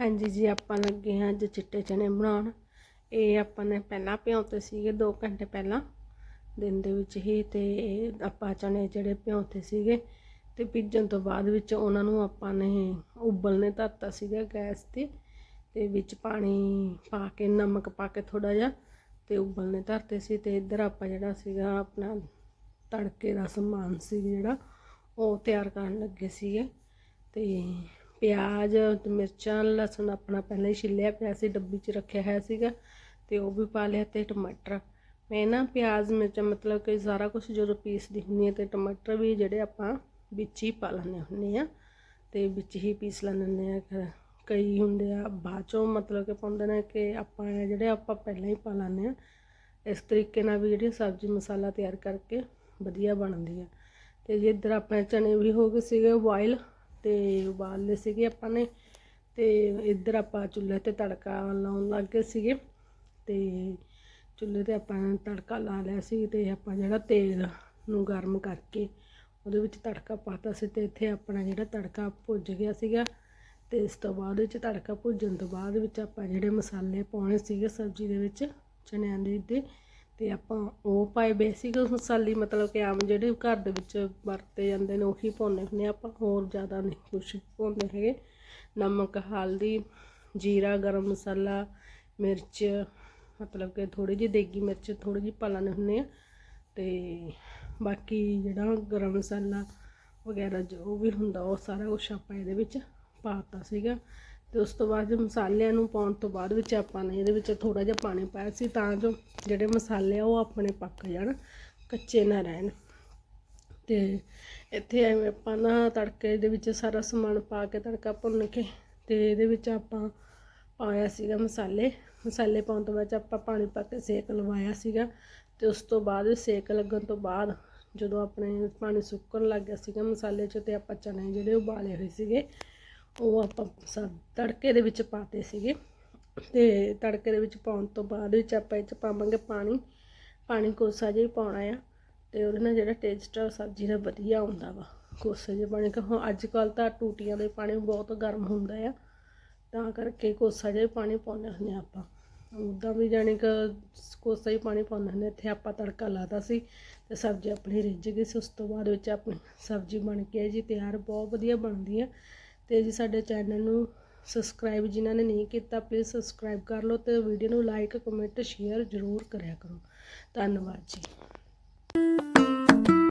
ਹਾਂਜੀ ਜੀ, ਆਪਾਂ ਲੱਗੇ ਹਾਂ ਅੱਜ ਚਿੱਟੇ ਚਨੇ ਬਣਾਉਣ। ਇਹ ਆਪਾਂ ਨੇ ਪਹਿਲਾਂ ਭਿਉਂਤੇ ਸੀਗੇ 2 ਘੰਟੇ ਪਹਿਲਾਂ। ਦਿਨ ਦੇ ਵਿੱਚ ਹੀ ਤੇ ਇਹ ਆਪਾਂ ਚਨੇ ਜਿਹੜੇ ਭਿਉਂਤੇ ਸੀਗੇ ਤੇ ਭਿੱਜਣ ਤੋਂ ਬਾਅਦ ਵਿੱਚ ਉਹਨਾਂ ਨੂੰ ਆਪਾਂ ਨੇ ਉਬਲਨੇ ਧਰਤਾ ਸੀਗਾ ਗੈਸ ਤੇ। ਤੇ ਵਿੱਚ ਪਾਣੀ ਪਾ ਕੇ, ਨਮਕ ਪਾ ਕੇ ਥੋੜਾ ਜਿਹਾ ਤੇ ਉਬਲਨੇ ਧਰਤੇ ਸੀ। ਤੇ ਇੱਧਰ ਆਪਾਂ ਜਿਹੜਾ ਸੀਗਾ ਆਪਣਾ ਤੜਕੇ ਦਾ ਸਮਾਨ ਸੀ ਜਿਹੜਾ, ਉਹ ਤਿਆਰ ਕਰਨ ਲੱਗੇ ਸੀਗੇ। ਤੇ ਪਿਆਜ਼ ਤੇ ਮਿਰਚਾਂ, ਲਸਣ ਆਪਣਾ ਪਹਿਲਾਂ ਹੀ ਛਿੱਲਿਆ ਪਿਆ ਸੀ, ਡੱਬੀ 'ਚ ਰੱਖਿਆ ਹੋਇਆ ਸੀਗਾ ਤੇ ਉਹ ਵੀ ਪਾ ਲਿਆ ਤੇ ਟਮਾਟਰ। ਮੈਂ ਨਾ ਪਿਆਜ਼, ਮਿਰਚਾਂ ਮਤਲਬ ਕਿ ਸਾਰਾ ਕੁਝ ਜਦੋਂ ਪੀਸਦੀ ਹੁੰਦੀ ਹੈ ਤੇ ਟਮਾਟਰ ਵੀ ਜਿਹੜੇ ਆਪਾਂ ਵਿੱਚ ਹੀ ਪਾ ਲੈਂਦੇ ਹੁੰਦੇ ਆ ਤੇ ਵਿੱਚ ਹੀ ਪੀਸ ਲੈਂਦੇ ਹੁੰਦੇ ਆ। ਕ- ਕਈ ਹੁੰਦੇ ਆ ਬਾਅਦ ਚੋਂ ਮਤਲਬ ਕਿ ਪਾਉਂਦੇ ਨੇ ਕਿ ਆਪਾਂ ਜਿਹੜੇ ਆਪਾਂ ਪਹਿਲਾਂ ਹੀ ਪਾ ਲੈਂਦੇ ਆ, ਇਸ ਤਰੀਕੇ ਨਾਲ ਵੀ ਜਿਹੜੀ ਸਬਜ਼ੀ ਮਸਾਲਾ ਤਿਆਰ ਕਰਕੇ ਵਧੀਆ ਬਣਦੀ ਆ। ਤੇ ਜੇ ਇੱਧਰ ਆਪਣੇ ਚਨੇ ਵੀ ਹੋ ਗਏ ਸੀਗੇ ਬੋਇਲ ਤੇ ਉਬਾਲੇ ਸੀਗੇ ਆਪਾਂ ਨੇ ਤੇ ਇੱਧਰ ਆਪਾਂ ਚੁੱਲ੍ਹੇ ਤੇ ਤੜਕਾ ਲਾਉਣ ਲੱਗ ਗਏ ਸੀਗੇ ਤੇ ਚੁੱਲ੍ਹੇ ਤੇ ਆਪਾਂ ਤੜਕਾ ਲਾ ਲਿਆ ਸੀ ਤੇ ਆਪਾਂ ਜਿਹੜਾ ਤੇਲ ਨੂੰ ਗਰਮ ਕਰਕੇ ਉਹਦੇ ਵਿੱਚ ਤੜਕਾ ਪਾਤਾ ਸੀ ਤੇ ਇੱਥੇ ਆਪਣਾ ਜਿਹੜਾ ਤੜਕਾ ਭੁੱਜ ਗਿਆ ਸੀਗਾ ਤੇ ਇਸ ਤੋਂ ਬਾਅਦ ਵਿੱਚ ਤੜਕਾ ਭੁੱਜਣ ਤੋਂ ਬਾਅਦ ਵਿੱਚ ਆਪਾਂ ਜਿਹੜੇ ਮਸਾਲੇ ਪਾਉਣੇ ਸੀਗੇ ਸਬਜ਼ੀ ਦੇ ਵਿੱਚ, ਚਨਿਆਂ ਦੇ ਤੇ ਆਪਾਂ ਉਹ ਪਾਏ ਬੇਸਿਕ ਮਸਾਲੇ, ਮਤਲਬ ਕਿ ਆਮ ਜਿਹੜੇ ਘਰ ਦੇ ਵਿੱਚ ਵਰਤੇ ਜਾਂਦੇ ਨੇ, ਉਹੀ ਪਾਉਂਦੇ ਹੁੰਦੇ ਆ। ਆਪਾਂ ਹੋਰ ਜ਼ਿਆਦਾ ਨਹੀਂ ਕੁਛ ਪਾਉਂਦੇ ਹੈਗੇ। ਨਮਕ, ਹਲਦੀ, ਜੀਰਾ, ਗਰਮ ਮਸਾਲਾ, ਮਿਰਚ, ਮਤਲਬ ਕਿ ਥੋੜੀ ਜਿਹੀ ਦੇਗੀ ਮਿਰਚ ਥੋੜੀ ਜਿਹੀ ਪਾ ਲੈਂਦੇ ਹੁੰਦੇ ਆ। ਤੇ ਬਾਕੀ ਜਿਹੜਾ ਗਰਮ ਮਸਾਲਾ ਵਗੈਰਾ ਜੋ ਵੀ ਹੁੰਦਾ, ਉਹ ਸਾਰਾ ਕੁਛ ਆਪਾਂ ਇਹਦੇ ਵਿੱਚ ਪਾਤਾ ਸੀਗਾ। ਤੇ ਉਸ ਤੋਂ ਬਾਅਦ ਮਸਾਲਿਆਂ ਨੂੰ ਪਾਉਣ ਤੋਂ ਬਾਅਦ ਵਿੱਚ ਆਪਾਂ ਨੇ ਇਹਦੇ ਵਿੱਚ ਥੋੜਾ ਜਿਹਾ ਪਾਣੀ ਪਾਇਆ ਸੀ ਤਾਂ ਜੋ ਜਿਹੜੇ ਮਸਾਲੇ ਆ ਉਹ ਆਪਣੇ ਪੱਕ ਜਾਣ, ਕੱਚੇ ਨਾ ਰਹਿਣ। ਤੇ ਇੱਥੇ ਐਵੇਂ ਆਪਾਂ ਨਾ ਤੜਕੇ ਦੇ ਵਿੱਚ ਸਾਰਾ ਸਮਾਨ ਪਾ ਕੇ ਤੜਕਾ ਭੁੰਨ ਕੇ ਤੇ ਇਹਦੇ ਵਿੱਚ ਆਪਾਂ ਪਾਇਆ ਸੀਗਾ ਮਸਾਲੇ। ਮਸਾਲੇ ਪਾਉਣ ਤੋਂ ਬਾਅਦ 'ਚ ਆਪਾਂ ਪਾਣੀ ਪਾ ਕੇ ਸੇਕ ਲਵਾਇਆ ਸੀਗਾ ਤੇ ਉਸ ਤੋਂ ਬਾਅਦ ਸੇਕ ਲੱਗਣ ਤੋਂ ਬਾਅਦ ਜਦੋਂ ਆਪਣੇ ਪਾਣੀ ਸੁੱਕਣ ਲੱਗ ਗਿਆ ਸੀਗਾ ਮਸਾਲੇ 'ਚ ਤੇ ਆਪਾਂ ਚਨੇ ਜਿਹੜੇ ਉਬਾਲੇ ਹੋਏ ਸੀਗੇ ਉਹ ਆਪਾਂ ਸਭ ਤੜਕੇ ਦੇ ਵਿੱਚ ਪਾਤੇ ਸੀਗੇ ਤੇ ਤੜਕੇ ਦੇ ਵਿੱਚ ਪਾਉਣ ਤੋਂ ਬਾਅਦ ਵਿੱਚ ਆਪਾਂ ਇਹ 'ਚ ਪਾਵਾਂਗੇ ਪਾਣੀ ਪਾਣੀ ਕੋਸਾ ਜਿਹਾ ਹੀ ਪਾਉਣਾ ਆ ਤੇ ਉਹਦੇ ਨਾਲ ਜਿਹੜਾ ਟੇਸਟ ਆ ਉਹ ਸਬਜ਼ੀ ਦਾ ਵਧੀਆ ਆਉਂਦਾ ਵਾ, ਕੋਸੇ ਜਿਹੇ ਪਾਣੀ ਕਿ। ਅੱਜ ਕੱਲ ਤਾਂ ਟੂਟੀਆਂ ਦੇ ਪਾਣੀ ਬਹੁਤ ਗਰਮ ਹੁੰਦਾ ਆ, ਤਾਂ ਕਰਕੇ ਕੋਸਾ ਜਿਹਾ ਹੀ ਪਾਣੀ ਪਾਉਂਦੇ ਹੁੰਦੇ ਹਾਂ ਆਪਾਂ। ਉੱਦਾਂ ਵੀ ਜਾਣੀ ਕਿ ਕੋਸਾ ਹੀ ਪਾਣੀ ਪਾਉਂਦੇ ਹੁੰਦੇ ਇੱਥੇ ਆਪਾਂ ਤੜਕਾ ਲਾਤਾ ਸੀ ਤੇ ਸਬਜ਼ੀ ਆਪਣੀ ਰਿੱਝ ਗਈ ਸੀ, ਉਸ ਤੋਂ ਬਾਅਦ ਵਿੱਚ ਆਪਣੀ ਸਬਜ਼ੀ ਬਣ ਕੇ ਜੀ, ਤਿਆਰ ਬਹੁਤ ਵਧੀਆ ਬਣਦੀ ਆ। ਤੇ ਜੀ ਸਾਡੇ ਚੈਨਲ ਨੂੰ ਸਬਸਕ੍ਰਾਈਬ ਜਿਨ੍ਹਾਂ ਨੇ ਨਹੀਂ ਕੀਤਾ ਪਲੀਜ਼ ਸਬਸਕ੍ਰਾਈਬ ਕਰ ਲਓ ਤੇ ਵੀਡੀਓ ਨੂੰ ਲਾਈਕ ਕਮੈਂਟ ਸ਼ੇਅਰ ਜ਼ਰੂਰ ਕਰਿਆ ਕਰੋ। ਧੰਨਵਾਦ ਜੀ।